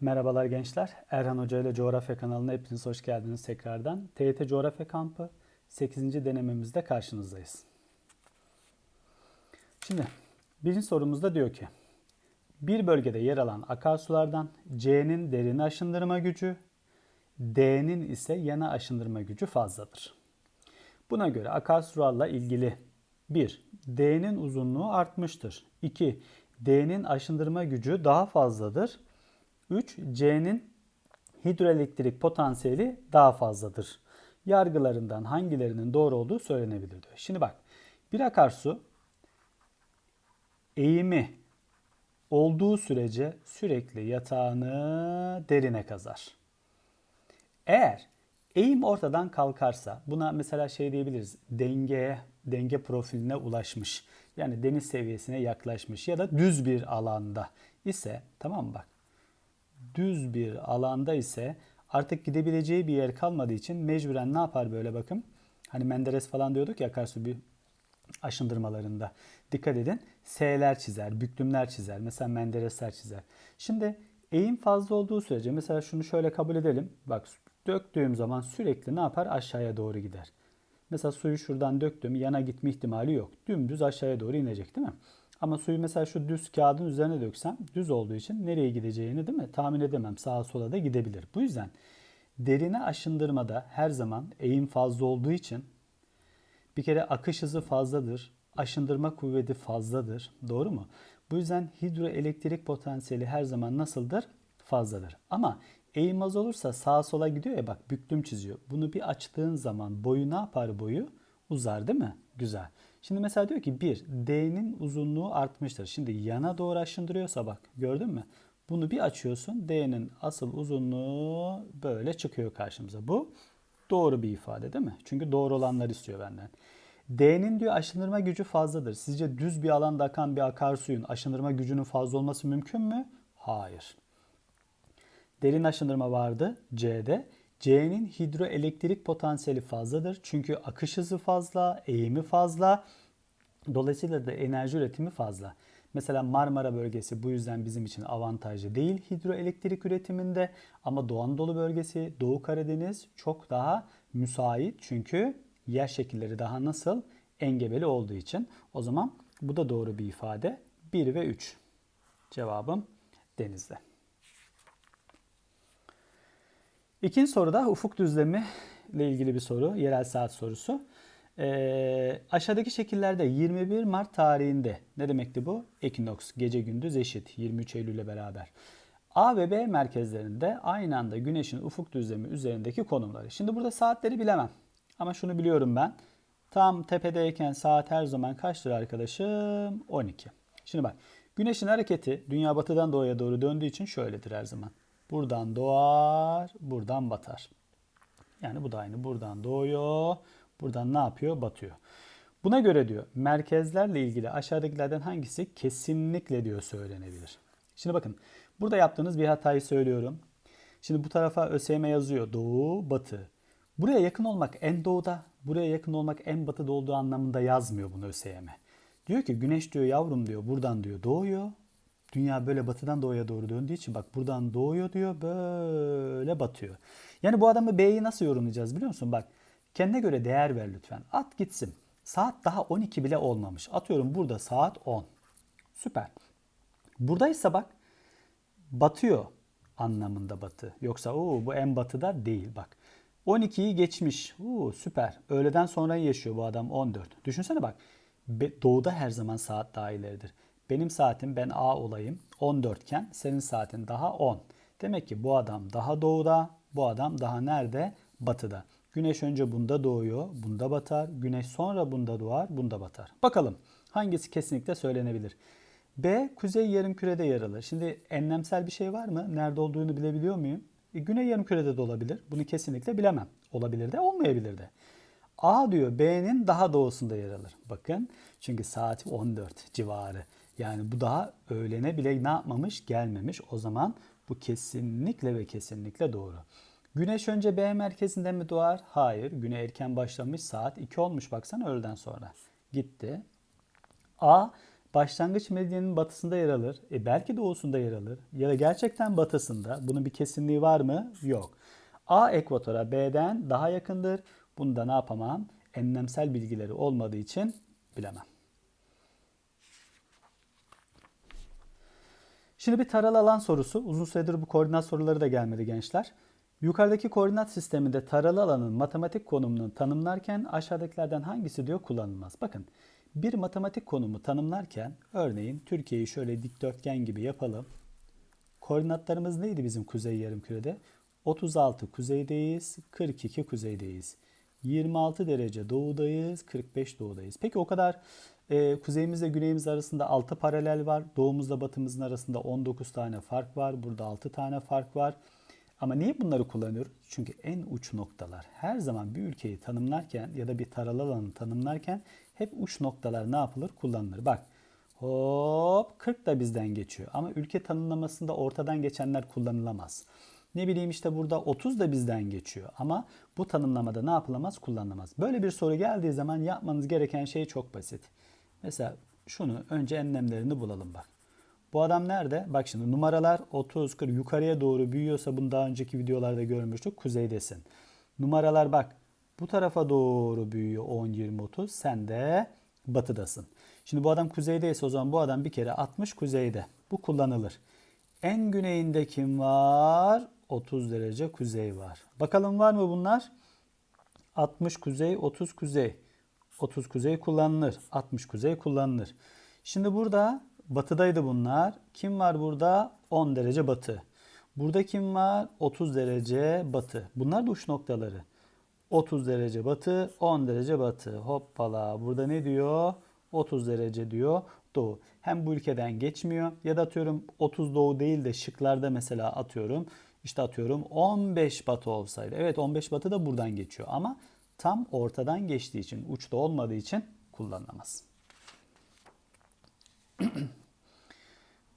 Merhabalar gençler. Erhan Hoca ile Coğrafya kanalına hepiniz hoş geldiniz tekrardan. TYT Coğrafya Kampı 8. denememizde karşınızdayız. Şimdi birinci sorumuzda diyor ki bir bölgede yer alan akarsulardan C'nin derin aşındırma gücü, D'nin ise yana aşındırma gücü fazladır. Buna göre akarsularla ilgili 1. D'nin uzunluğu artmıştır. 2. D'nin aşındırma gücü daha fazladır. 3. C'nin hidroelektrik potansiyeli daha fazladır. Yargılarından hangilerinin doğru olduğu söylenebilir diyor. Şimdi bak bir akarsu eğimi olduğu sürece sürekli yatağını derine kazar. Eğer eğim ortadan kalkarsa buna mesela şey diyebiliriz dengeye denge profiline ulaşmış yani deniz seviyesine yaklaşmış ya da düz bir alanda ise tamam mı bak düz bir alanda ise artık gidebileceği bir yer kalmadığı için mecburen ne yapar böyle bakın. Hani Menderes falan diyorduk ya akarsu bir aşındırmalarında. Dikkat edin. S'ler çizer, büklümler çizer. Mesela Menderesler çizer. Şimdi eğim fazla olduğu sürece mesela şunu şöyle kabul edelim. Bak döktüğüm zaman sürekli ne yapar? Aşağıya doğru gider. Mesela suyu şuradan döktüm. Yana gitme ihtimali yok. Dümdüz aşağıya doğru inecek değil mi? Ama suyu mesela şu düz kağıdın üzerine döksem düz olduğu için nereye gideceğini değil mi? Tahmin edemem. Sağa sola da gidebilir. Bu yüzden derine aşındırmada her zaman eğim fazla olduğu için bir kere akış hızı fazladır. Aşındırma kuvveti fazladır. Doğru mu? Bu yüzden hidroelektrik potansiyeli her zaman nasıldır? Fazladır. Ama eğim az olursa sağa sola gidiyor ya bak büklüm çiziyor. Bunu bir açtığın zaman boyu ne yapar boyu? Uzar değil mi? Güzel. Şimdi mesela diyor ki 1. D'nin uzunluğu artmıştır. Şimdi yana doğru aşındırıyorsa bak gördün mü? Bunu bir açıyorsun. D'nin asıl uzunluğu böyle çıkıyor karşımıza. Bu doğru bir ifade değil mi? Çünkü doğru olanlar istiyor benden. D'nin diyor aşındırma gücü fazladır. Sizce düz bir alanda akan bir akarsuyun aşındırma gücünün fazla olması mümkün mü? Hayır. Derin aşındırma vardı C'de. C'nin hidroelektrik potansiyeli fazladır. Çünkü akış hızı fazla, eğimi fazla. Dolayısıyla da enerji üretimi fazla. Mesela Marmara bölgesi bu yüzden bizim için avantajlı değil hidroelektrik üretiminde ama Doğu Anadolu bölgesi, Doğu Karadeniz çok daha müsait çünkü yer şekilleri daha nasıl engebeli olduğu için. O zaman bu da doğru bir ifade. 1 ve 3. Cevabım denizde. İkinci soruda ufuk düzlemi ile ilgili bir soru. Yerel saat sorusu. Ee, aşağıdaki şekillerde 21 Mart tarihinde ne demekti bu? Ekinoks gece gündüz eşit 23 Eylül ile beraber. A ve B merkezlerinde aynı anda güneşin ufuk düzlemi üzerindeki konumları. Şimdi burada saatleri bilemem. Ama şunu biliyorum ben. Tam tepedeyken saat her zaman kaçtır arkadaşım? 12. Şimdi bak. Güneşin hareketi dünya batıdan doğuya doğru döndüğü için şöyledir her zaman. Buradan doğar, buradan batar. Yani bu da aynı. Buradan doğuyor, buradan ne yapıyor? Batıyor. Buna göre diyor merkezlerle ilgili aşağıdakilerden hangisi kesinlikle diyor söylenebilir. Şimdi bakın burada yaptığınız bir hatayı söylüyorum. Şimdi bu tarafa ÖSYM yazıyor. Doğu, batı. Buraya yakın olmak en doğuda, buraya yakın olmak en batıda olduğu anlamında yazmıyor bunu ÖSYM. Diyor ki güneş diyor yavrum diyor buradan diyor doğuyor. Dünya böyle batıdan doğuya doğru döndüğü için bak buradan doğuyor diyor böyle batıyor. Yani bu adamı B'yi nasıl yorumlayacağız biliyor musun? Bak kendine göre değer ver lütfen. At gitsin. Saat daha 12 bile olmamış. Atıyorum burada saat 10. Süper. Buradaysa bak batıyor anlamında batı. Yoksa o bu en batıda değil bak. 12'yi geçmiş. Oo, süper. Öğleden sonra yaşıyor bu adam 14. Düşünsene bak. Doğuda her zaman saat daha ileridir. Benim saatim ben A olayım 14 iken senin saatin daha 10. Demek ki bu adam daha doğuda, bu adam daha nerede? Batıda. Güneş önce bunda doğuyor, bunda batar. Güneş sonra bunda doğar, bunda batar. Bakalım hangisi kesinlikle söylenebilir? B kuzey yarımkürede yer alır. Şimdi enlemsel bir şey var mı? Nerede olduğunu bilebiliyor muyum? E, güney yarımkürede de olabilir. Bunu kesinlikle bilemem. Olabilir de olmayabilir de. A diyor B'nin daha doğusunda yer alır. Bakın çünkü saati 14 civarı. Yani bu daha öğlene bile ne yapmamış? Gelmemiş. O zaman bu kesinlikle ve kesinlikle doğru. Güneş önce B merkezinden mi doğar? Hayır. Güne erken başlamış. Saat 2 olmuş baksana öğleden sonra. Gitti. A başlangıç meridyenin batısında yer alır. E belki doğusunda yer alır. Ya da gerçekten batısında. Bunun bir kesinliği var mı? Yok. A ekvatora B'den daha yakındır. Bunu da ne yapamam? Enlemsel bilgileri olmadığı için bilemem. Şimdi bir taralı alan sorusu. Uzun süredir bu koordinat soruları da gelmedi gençler. Yukarıdaki koordinat sisteminde taralı alanın matematik konumunu tanımlarken aşağıdakilerden hangisi diyor kullanılmaz. Bakın bir matematik konumu tanımlarken örneğin Türkiye'yi şöyle dikdörtgen gibi yapalım. Koordinatlarımız neydi bizim kuzey yarımkürede? 36 kuzeydeyiz, 42 kuzeydeyiz. 26 derece doğudayız, 45 doğudayız. Peki o kadar e, kuzeyimizle güneyimiz arasında 6 paralel var. Doğumuzla batımızın arasında 19 tane fark var. Burada 6 tane fark var. Ama niye bunları kullanıyoruz? Çünkü en uç noktalar her zaman bir ülkeyi tanımlarken ya da bir taralı alanı tanımlarken hep uç noktalar ne yapılır? Kullanılır. Bak hop 40 da bizden geçiyor. Ama ülke tanımlamasında ortadan geçenler kullanılamaz. Ne bileyim işte burada 30 da bizden geçiyor. Ama bu tanımlamada ne yapılamaz? Kullanılamaz. Böyle bir soru geldiği zaman yapmanız gereken şey çok basit. Mesela şunu önce enlemlerini bulalım bak. Bu adam nerede? Bak şimdi numaralar 30, 40 yukarıya doğru büyüyorsa bunu daha önceki videolarda görmüştük. Kuzeydesin. Numaralar bak bu tarafa doğru büyüyor 10, 20, 30. Sen de batıdasın. Şimdi bu adam kuzeydeyse o zaman bu adam bir kere 60 kuzeyde. Bu kullanılır. En güneyinde kim var? 30 derece kuzey var. Bakalım var mı bunlar? 60 kuzey, 30 kuzey. 30 kuzey kullanılır. 60 kuzey kullanılır. Şimdi burada batıdaydı bunlar. Kim var burada? 10 derece batı. Burada kim var? 30 derece batı. Bunlar da uç noktaları. 30 derece batı, 10 derece batı. Hoppala. Burada ne diyor? 30 derece diyor doğu. Hem bu ülkeden geçmiyor ya da atıyorum 30 doğu değil de şıklarda mesela atıyorum işte atıyorum 15 batı olsaydı. Evet 15 batı da buradan geçiyor ama tam ortadan geçtiği için uçta olmadığı için kullanılamaz.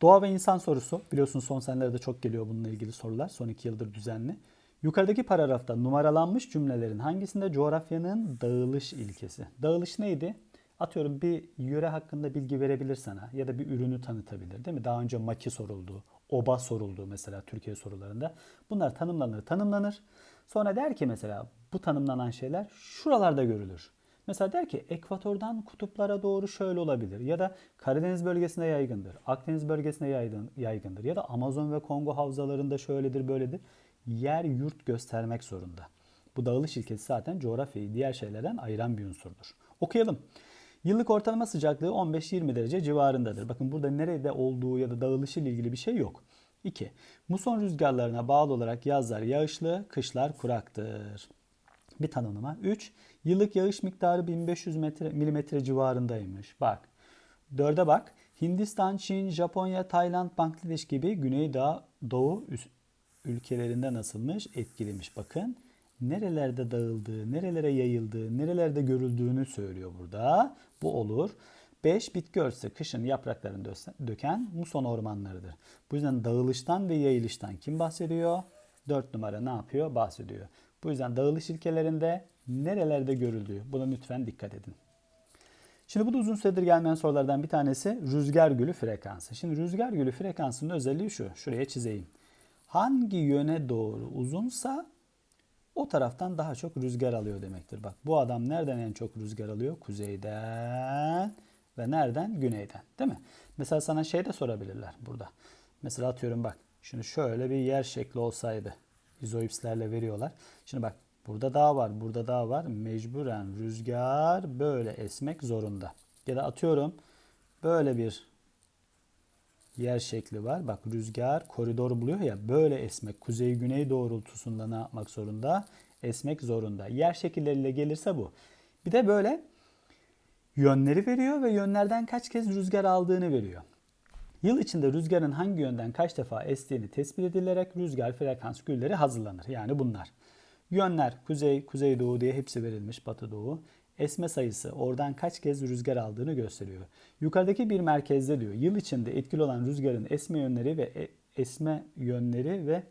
Doğa ve insan sorusu. Biliyorsunuz son senelerde çok geliyor bununla ilgili sorular. Son iki yıldır düzenli. Yukarıdaki paragrafta numaralanmış cümlelerin hangisinde coğrafyanın dağılış ilkesi? Dağılış neydi? Atıyorum bir yöre hakkında bilgi verebilir sana ya da bir ürünü tanıtabilir değil mi? Daha önce maki soruldu, oba soruldu mesela Türkiye sorularında. Bunlar tanımlanır, tanımlanır. Sonra der ki mesela bu tanımlanan şeyler şuralarda görülür. Mesela der ki ekvatordan kutuplara doğru şöyle olabilir ya da Karadeniz bölgesinde yaygındır, Akdeniz bölgesinde yaygın, yaygındır ya da Amazon ve Kongo havzalarında şöyledir böyledir. Yer yurt göstermek zorunda. Bu dağılış ilkesi zaten coğrafyayı diğer şeylerden ayıran bir unsurdur. Okuyalım. Yıllık ortalama sıcaklığı 15-20 derece civarındadır. Bakın burada nerede olduğu ya da dağılışı ile ilgili bir şey yok. 2. Muson rüzgarlarına bağlı olarak yazlar yağışlı, kışlar kuraktır. Bir tanımlama. 3. Yıllık yağış miktarı 1500 metre, milimetre civarındaymış. Bak. 4'e bak. Hindistan, Çin, Japonya, Tayland, Bangladeş gibi Güney Doğu ülkelerinde nasılmış? Etkiliymiş. Bakın nerelerde dağıldığı, nerelere yayıldığı, nerelerde görüldüğünü söylüyor burada. Bu olur. 5. Bitki örtüsü kışın yapraklarını döken muson ormanlarıdır. Bu yüzden dağılıştan ve yayılıştan kim bahsediyor? 4 numara ne yapıyor? Bahsediyor. Bu yüzden dağılış ilkelerinde nerelerde görüldüğü. Buna lütfen dikkat edin. Şimdi bu da uzun süredir gelmeyen sorulardan bir tanesi rüzgar gülü frekansı. Şimdi rüzgar gülü frekansının özelliği şu. Şuraya çizeyim. Hangi yöne doğru uzunsa o taraftan daha çok rüzgar alıyor demektir. Bak bu adam nereden en çok rüzgar alıyor? Kuzeyden ve nereden? Güneyden. Değil mi? Mesela sana şey de sorabilirler burada. Mesela atıyorum bak. Şimdi şöyle bir yer şekli olsaydı. İzoipslerle veriyorlar. Şimdi bak burada dağ var, burada dağ var. Mecburen rüzgar böyle esmek zorunda. Ya da atıyorum böyle bir yer şekli var. Bak rüzgar koridor buluyor ya böyle esmek. Kuzey güney doğrultusunda ne yapmak zorunda? Esmek zorunda. Yer şekilleriyle gelirse bu. Bir de böyle yönleri veriyor ve yönlerden kaç kez rüzgar aldığını veriyor. Yıl içinde rüzgarın hangi yönden kaç defa estiğini tespit edilerek rüzgar frekans gülleri hazırlanır. Yani bunlar. Yönler kuzey, kuzeydoğu diye hepsi verilmiş batı doğu esme sayısı oradan kaç kez rüzgar aldığını gösteriyor. Yukarıdaki bir merkezde diyor yıl içinde etkili olan rüzgarın esme yönleri ve e, esme yönleri ve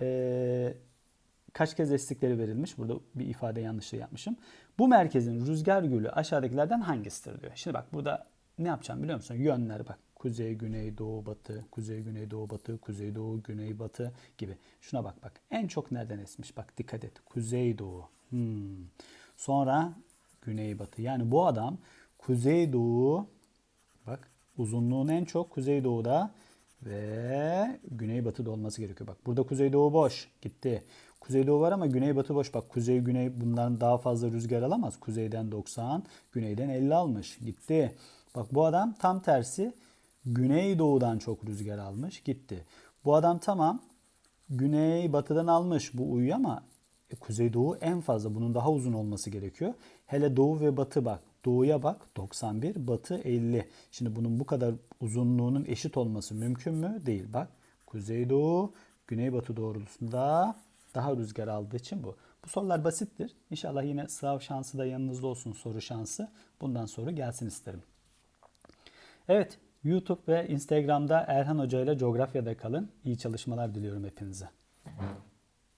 e, kaç kez estikleri verilmiş. Burada bir ifade yanlışlığı yapmışım. Bu merkezin rüzgar gülü aşağıdakilerden hangisidir diyor. Şimdi bak burada ne yapacağım biliyor musun? Yönler bak. Kuzey, güney, doğu, batı, kuzey, güney, doğu, batı, kuzey, doğu, güney, batı gibi. Şuna bak bak. En çok nereden esmiş? Bak dikkat et. Kuzey, doğu. Hmm. Sonra güney, batı. Yani bu adam kuzey, doğu bak uzunluğun en çok kuzey, doğuda ve güneybatıda olması gerekiyor. Bak burada kuzeydoğu boş. Gitti. Kuzeydoğu var ama güneybatı boş. Bak kuzey güney bundan daha fazla rüzgar alamaz. Kuzeyden 90, güneyden 50 almış. Gitti. Bak bu adam tam tersi güneydoğudan çok rüzgar almış. Gitti. Bu adam tamam güneybatıdan almış. Bu uyuyor ama e, kuzeydoğu en fazla. Bunun daha uzun olması gerekiyor. Hele doğu ve batı bak. Doğuya bak 91, batı 50. Şimdi bunun bu kadar uzunluğunun eşit olması mümkün mü? Değil. Bak kuzeydoğu, güneybatı doğrultusunda daha rüzgar aldığı için bu. Bu sorular basittir. İnşallah yine sınav şansı da yanınızda olsun soru şansı. Bundan sonra gelsin isterim. Evet, YouTube ve Instagram'da Erhan Hoca ile coğrafyada kalın. İyi çalışmalar diliyorum hepinize.